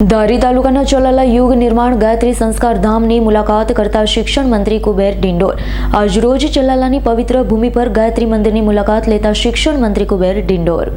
ધારી તાલુકાના ચલાલા યુગ નિર્માણ ગાયત્રી સંસ્કાર ધામની મુલાકાત કરતા શિક્ષણ મંત્રી કુબેર ડિંડોર આજરોજ ચલાલાની પવિત્ર ભૂમિ પર ગાયત્રી મંદિરની મુલાકાત લેતા શિક્ષણ મંત્રી કુબેર ડિંડોર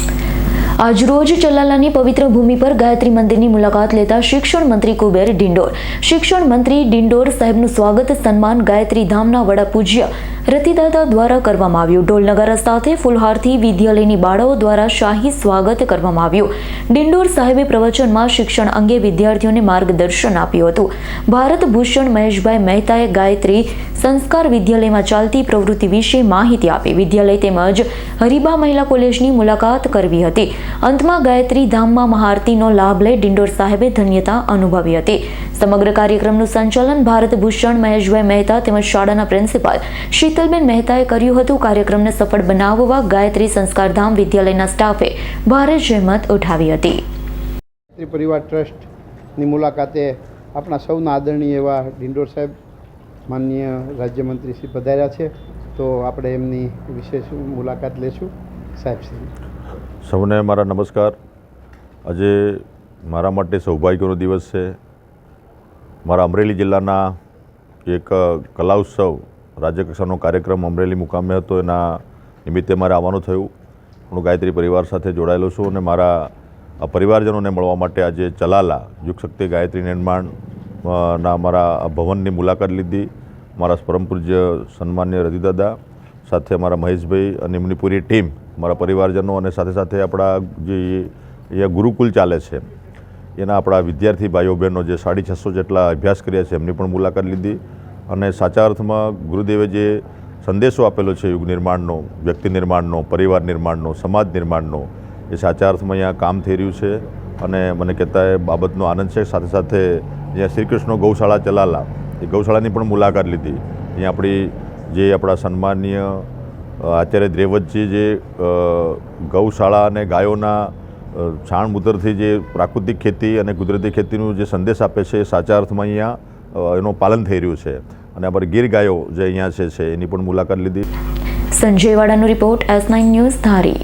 આજરોજ ચલાલાની પવિત્ર ભૂમિ પર ગાયત્રી મંદિરની મુલાકાત લેતા શિક્ષણ મંત્રી કુબેર ડિંડોર શિક્ષણ મંત્રી ડિંડોર સાહેબનું સ્વાગત સન્માન ગાયત્રી ધામના વડા પૂજ્ય રતિદાદા દ્વારા કરવામાં આવ્યું. ઢોલનગર સાથે ફુલહારથી વિદ્યાલયની બાળાઓ દ્વારા શાહી સ્વાગત કરવામાં આવ્યું. ડિંડોર સાહેબે પ્રવચનમાં શિક્ષણ અંગે વિદ્યાર્થીઓને માર્ગદર્શન આપ્યું હતું. ભારત ભૂષણ મહેશભાઈ મહેતાએ ગાયત્રી સંસ્કાર વિદ્યાલયમાં ચાલતી પ્રવૃત્તિ વિશે માહિતી આપી. વિદ્યાલય તેમજ હરિબા મહિલા કોલેજની મુલાકાત કરવી હતી. અંતમાં ગાયત્રી ધામમાં મહાઆરતીનો લાભ લઈ ડિંડોર સાહેબે ધન્યતા અનુભવી હતી. સમગ્ર કાર્યક્રમનું સંચાલન ભારત ભૂષણ મહેશભાઈ મહેતા તેમજ શાળાના પ્રિન્સિપાલ શીતલબેન મહેતાએ કર્યું હતું કાર્યક્રમને સફળ બનાવવા ગાયત્રી સંસ્કારધામ વિદ્યાલયના સ્ટાફે ભારે જહેમત ઉઠાવી હતી. ગાયત્રી પરિવાર ટ્રસ્ટની મુલાકાતે આપણા સૌના આદરણીય એવા ડિંડોર સાહેબ માનનીય રાજ્યમંત્રી શ્રી પધાર્યા છે. તો આપણે એમની વિશેષ મુલાકાત લેશું. સાહેબ શ્રી. સૌને મારા નમસ્કાર. આજે મારા માટે સૌભાગ્યનો દિવસ છે. મારા અમરેલી જિલ્લાના એક કલા ઉત્સવ રાજ્યકક્ષાનો કાર્યક્રમ અમરેલી મુકામે હતો. એના નિમિત્તે મારે આવવાનું થયું. હું ગાયત્રી પરિવાર સાથે જોડાયેલો છું અને મારા પરિવારજનોને મળવા માટે આજે ચલાલા યુગ શક્તિ ગાયત્રી નિર્માણ ના મારા ભવનની મુલાકાત લીધી. મારા પરમ પૂજ્ય સન્માન્ય રતિદાદા સાથે મારા મહેશભાઈ અને એમની પૂરી ટીમ, મારા પરિવારજનો અને સાથે સાથે આપણા જે અહીંયા ગુરુકુલ ચાલે છે, એના આપણા વિદ્યાર્થી ભાઈઓ બહેનો જે સાડી છસો જેટલા અભ્યાસ કર્યા છે, એમની પણ મુલાકાત લીધી. અને સાચા અર્થમાં ગુરુદેવે જે સંદેશો આપેલો છે યુગ નિર્માણનો વ્યક્તિ નિર્માણનો પરિવાર નિર્માણનો સમાજ નિર્માણનો એ સાચા અર્થમાં અહીંયા કામ થઈ રહ્યું છે. અને મને કહેતા એ બાબતનો આનંદ છે. સાથે સાથે અહીંયા શ્રી કૃષ્ણ ગૌશાળા ચલાલા એ ગૌશાળાની પણ મુલાકાત લીધી. અહીંયા આપણી જે આપણા સન્માનીય આચાર્ય દ્રેવતજી જે ગૌશાળા અને ગાયોના અ, છાણ મૂતરથી જે પ્રાકૃતિક ખેતી અને કુદરતી ખેતીનું જે સંદેશ આપે છે એ સાચા અર્થમાં અહીંયા એનું પાલન થઈ રહ્યું છે. અને આ પર ગીર ગાયો જે અહીંયા છે, એની પણ મુલાકાત લીધી. Sanjay વાડાનો report S nine news Dhari.